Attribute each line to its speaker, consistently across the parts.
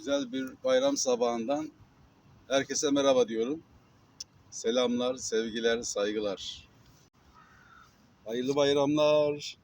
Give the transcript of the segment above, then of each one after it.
Speaker 1: Güzel bir bayram sabahından herkese merhaba diyorum. Selamlar, sevgiler, saygılar. Hayırlı bayramlar.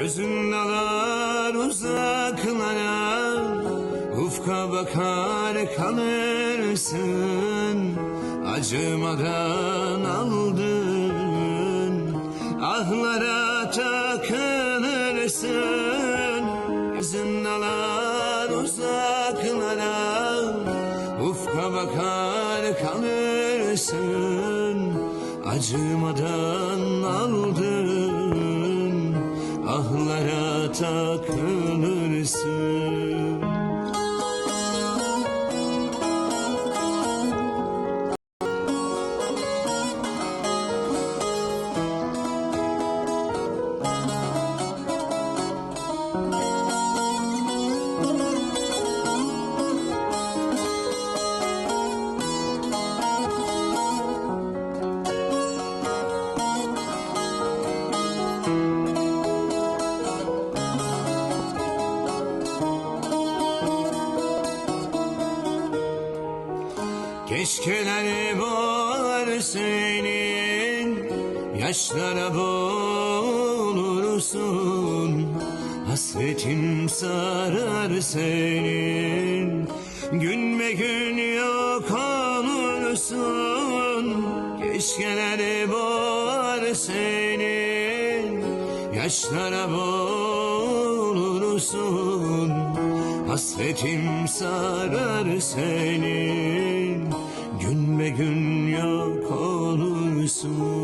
Speaker 2: Gözün dalar uzaklara Ufka bakar kalırsın. Acımadan aldın Ahlara takılırsın. Gözün dalar uzaklara Ufka bakar kalırsın. Acımadan aldın takılırsın Keşkeler var senin Yaşlara boğulursun. Hasretin sarar senin Gün be gün yok olursun. Keşkeler var senin Yaşlara boğulursun Hasretim sarar senin. Gün be gün yok olursun